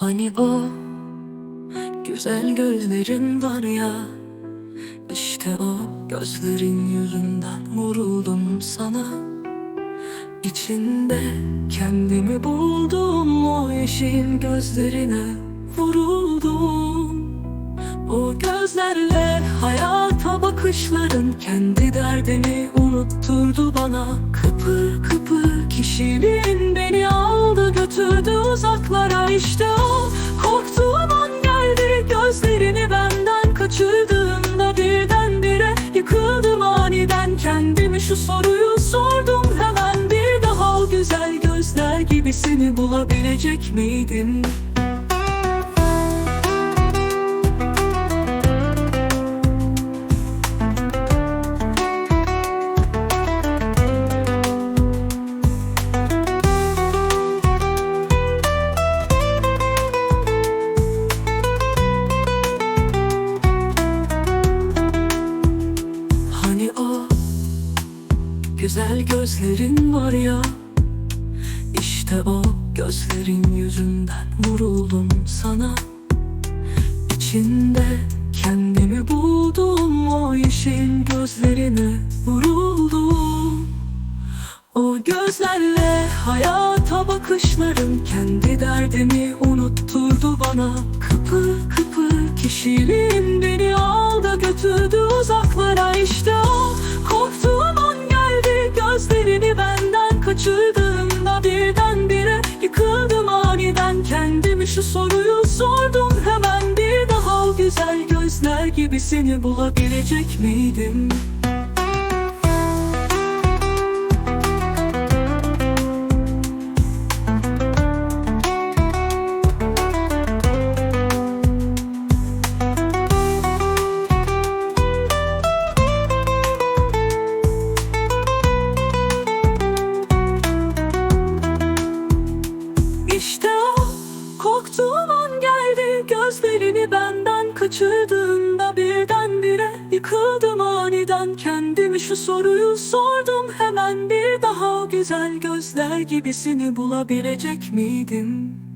Hani o güzel gözlerin var ya işte o gözlerin yüzünden vuruldum sana. İçinde kendimi buldum o yeşil gözlerine vuruldum. O gözlerle hayata bakışların kendi derdini unutturdu bana. Kıpır kıpır kişiliğin beni aldı götürdü uzaklara işte kaçırdığımda birdenbire Yıkıldım aniden kendimi şu soruyu sordum hemen bir daha o güzel gözler gibisini bulabilecek miydim? Güzel gözlerin var ya. İşte o gözlerin yüzünden vuruldum sana. İçinde kendimi buldum o yeşil gözlerine vuruldum. O gözlerle hayata bakışların kendi derdimi unutturdu bana. Kıpır kıpır kişiliğim beni şu soruyu sordum hemen bir daha o güzel gözler gibisini bulabilecek miydim? Gözlerini benden kaçırdığında birdenbire Yıkıldım aniden kendimi şu soruyu sordum Hemen bir daha güzel gözler gibisini bulabilecek miydim?